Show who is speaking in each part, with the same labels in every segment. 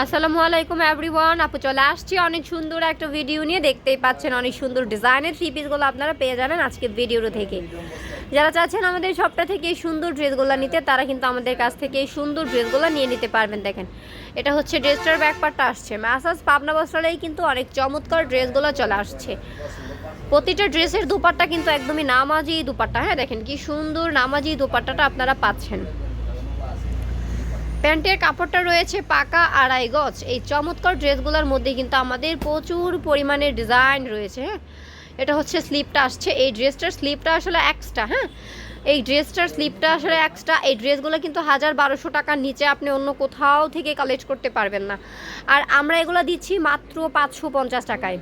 Speaker 1: আসসালামু আলাইকুম এভরিওয়ান আপু চলে আসছি। অনেক সুন্দর একটা ভিডিও নিয়ে। দেখতেই পাচ্ছেন অনেক সুন্দর ডিজাইনের থ্রি পিসগুলো আপনারা পেয়ে যাবেন আজকে ভিডিওর থেকে। যারা চাচ্ছেন আমাদের সবটা থেকে এই সুন্দর ড্রেসগুলো নিতে, তারা কিন্তু আমাদের কাছ থেকে এই সুন্দর ড্রেসগুলো নিয়ে নিতে পারবেন। দেখেন, এটা হচ্ছে ড্রেসটার ব্যাকপারটা আসছে। ম্যাসাজ পাবনা বস্ত্রালয়ে কিন্তু অনেক চমৎকার ড্রেসগুলো চলে আসছে। প্রতিটা ড্রেসের দুপাট্টা কিন্তু একদমই নামাজি দুপাট্টা। হ্যাঁ দেখেন কি সুন্দর নামাজি দুপাট্টাটা আপনারা পাচ্ছেন। প্যান্টের কাপড়টা রয়েছে পাকা আড়াই গজ। এই চমৎকার ড্রেসগুলোর মধ্যে কিন্তু আমাদের প্রচুর পরিমাণে ডিজাইন রয়েছে হ্যাঁ? এটা হচ্ছে স্লিপটা আসছে। এই ড্রেসটার স্লিপটা আসলে এক্সট্রা হ্যাঁ? এই ড্রেসটার স্লিপটা আসলে এক্সট্রা এই ড্রেসগুলো কিন্তু হাজার বারোশো টাকার নিচে আপনি অন্য কোথাও থেকে কালেক্ট করতে পারবেন না। আর আমরা এগুলো দিচ্ছি মাত্র পাঁচশো পঞ্চাশ টাকায়।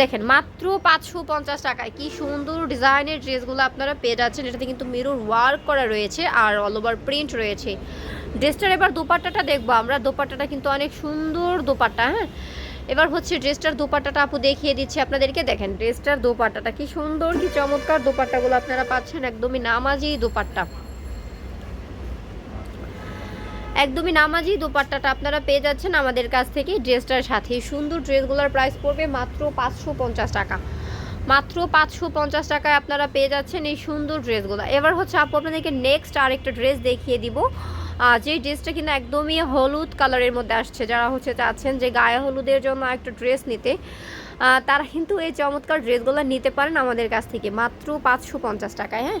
Speaker 1: দেখেন, মাত্র পাঁচশো পঞ্চাশ টাকায় কি সুন্দর ডিজাইনের ড্রেসগুলো আপনারা পেয়ে যাচ্ছেন, এটাতে কিন্তু মিরর ওয়ার্ক করা রয়েছে আর অল ওভার প্রিন্ট রয়েছে। ড্রেসটার এবার দোপাট্টাটা দেখব আমরা। দোপাট্টাটা কিন্তু অনেক সুন্দর দোপাট্টা হ্যাঁ? এবার হচ্ছে ড্রেসটার দোপাট্টাটা আপু দেখিয়ে দিচ্ছি আপনাদেরকে। দেখেন, ড্রেসটার দোপাট্টাটা কি সুন্দর, কি চমৎকার দোপাট্টাগুলো আপনারা পাচ্ছেন, একদমই নামাজি দোপাট্টা। একদমই নামাজি, দোপাট্টাটা আপনারা পেয়ে যাচ্ছেন আমাদের কাছ থেকে ড্রেসটার সাথে। সুন্দর ড্রেসগুলোর প্রাইস পড়বে মাত্র পাঁচশো পঞ্চাশ টাকা। মাত্র পাঁচশো পঞ্চাশ টাকায় আপনারা পেয়ে যাচ্ছেন এই সুন্দর ড্রেসগুলো। এবার হচ্ছে আপু, আপনাদেরকে নেক্সট আরেকটা ড্রেস দেখিয়ে দিব। যে ড্রেসটা কিন্তু একদমই হলুদ কালারের মধ্যে আসছে। যারা হচ্ছে চাচ্ছেন যে গায়ে হলুদের জন্য একটা ড্রেস নিতে। তারা কিন্তু এই চমৎকার ড্রেসগুলো নিতে পারেন আমাদের কাছ থেকে, মাত্র পাঁচশো পঞ্চাশ টাকায় হ্যাঁ?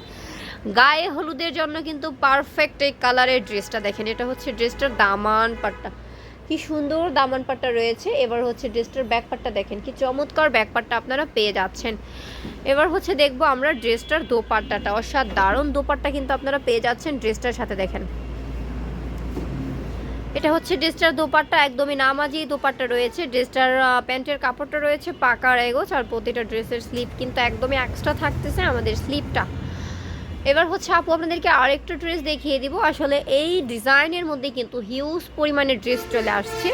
Speaker 1: গায়ে হলুদের জন্য কিন্তু পারফেক্ট এই কালারের ড্রেসটা দেখেন, এটা হচ্ছে ড্রেসটার দামান পাট্টা। কি সুন্দর দামান পাট্টা রয়েছে, এবার হচ্ছে ড্রেসটার ব্যাক পাট্টা দেখেন, কি চমৎকার ব্যাক পাট্টা আপনারা পেয়ে যাচ্ছেন। এবার হচ্ছে দেখব আমরা ড্রেসটার দোপাট্টাটা, অসাধারণ দোপাট্টা কিন্তু আপনারা পেয়ে যাচ্ছেন ড্রেসটার সাথে দেখেন। এটা হচ্ছে ড্রেসটার দোপাট্টা, একদমই নামাজি দোপাট্টা রয়েছে। ড্রেসটার প্যান্টের কাপড়টা রয়েছে পাকার এগোছ আর প্রতিটা ড্রেসের স্লিপ কিন্তু একদমই এক্সট্রা থাকতেছে আমাদের স্লিপটা। এবার হচ্ছে আপু, আপনাদেরকে আরেকটা ড্রেস দেখিয়ে দিব। আসলে এই ডিজাইনের মধ্যে কিন্তু হিউজ পরিমাণে ড্রেস চলে আসছে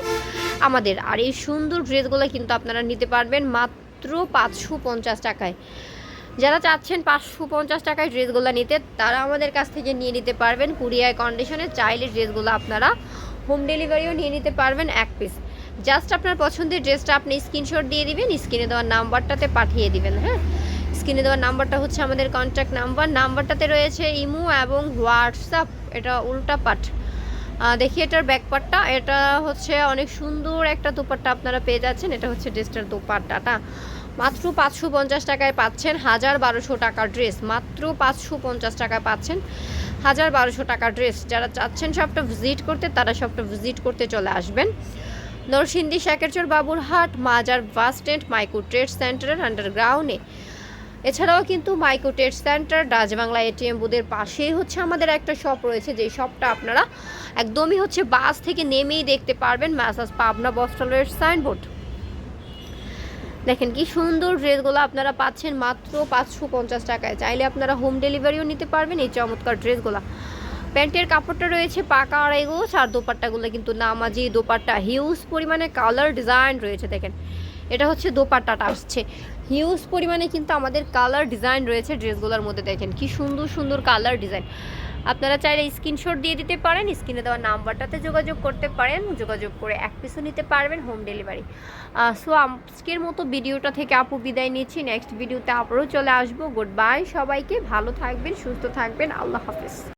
Speaker 1: আমাদের। আর এই সুন্দর ড্রেসগুলো কিন্তু আপনারা নিতে পারবেন মাত্র পাঁচশো পঞ্চাশ টাকায়। যারা চাচ্ছেন পাঁচশো পঞ্চাশ টাকায় ড্রেসগুলো নিতে, তারা আমাদের কাছ থেকে নিয়ে নিতে পারবেন। কুরিয়ার কন্ডিশনে চাইলে ড্রেসগুলো আপনারা হোম ডেলিভারিও নিয়ে নিতে পারবেন এক পিস। জাস্ট আপনার পছন্দের ড্রেসটা আপনি স্ক্রিনশট দিয়ে দিবেন, স্ক্রিনে দেওয়ার নাম্বারটাতে পাঠিয়ে দিবেন হ্যাঁ? স্ক্রিনে দেওয়ার নাম্বারটা হচ্ছে আমাদের কন্ট্যাক্ট নাম্বার। নাম্বারটাতে রয়েছে ইমো এবং হোয়াটসঅ্যাপ। এটা উল্টা পাঠ। দেখি এটার ব্যাকপার্টটা এটা হচ্ছে অনেক সুন্দর একটা দোপাট্টা আপনারা পেয়ে যাচ্ছেন। এটা হচ্ছে ড্রেসটার দোপাট্টাটা। মাত্র পাঁচশো পঞ্চাশ টাকায় পাচ্ছেন হাজার বারোশো টাকার ড্রেস। মাত্র পাঁচশো পঞ্চাশ টাকায় পাচ্ছেন হাজার বারোশো টাকার ড্রেস। যারা চাচ্ছেন সবটা ভিজিট করতে, তারা সবটা ভিজিট করতে চলে আসবেন। নরসিংদী শাকেরচর বাবুরহাট, মাজার বাস স্ট্যান্ড মাইক্রো ট্রেড সেন্টারের আন্ডারগ্রাউন্ডে। এছাড়াও কিন্তু micro trade centre, Rajbangla ATM বুথের পাশেই হচ্ছে আমাদের একটা শপ রয়েছে। যে শপটা আপনারা একদমই হচ্ছে বাস থেকে নেমেই দেখতে পারবেন। ম্যাসাজ পাবনা বস্ত্রালয়ের সাইনবোর্ড। দেখেন কি সুন্দর ড্রেসগুলো আপনারা পাচ্ছেন মাত্র পাঁচশো পঞ্চাশ টাকায়। চাইলে আপনারা হোম ডেলিভারিও নিতে পারবেন এই চমৎকার ড্রেসগুলো। প্যান্টের কাপড়টা রয়েছে পাকা আড়াই গোছ আর দোপাট্টাগুলো কিন্তু নামাজি দোপাট্টা। হিউজ পরিমাণে কালার ডিজাইন রয়েছে, দেখেন। এটা হচ্ছে দোপাট্টাটা আসছে। হিউজ পরিমাণে কিন্তু আমাদের কালার ডিজাইন রয়েছে ড্রেসগুলোর মধ্যে, দেখেন। কি সুন্দর সুন্দর কালার ডিজাইন আপনারা চাইলে স্ক্রিনশট দিয়ে দিতে পারেন, স্ক্রিনে দেওয়া নাম্বারটাতে যোগাযোগ করতে পারেন, যোগাযোগ করে এক পিসও নিতে পারবেন হোম ডেলিভারি। সো আজকের মতো ভিডিওটা থেকে আপু বিদায় নিচ্ছি। নেক্সট ভিডিওতে আবারও চলে আসব। গুড বাই সবাইকে, ভালো থাকবেন, সুস্থ থাকবেন। আল্লাহ হাফিজ।